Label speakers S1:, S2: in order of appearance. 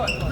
S1: 좋아, 좋아.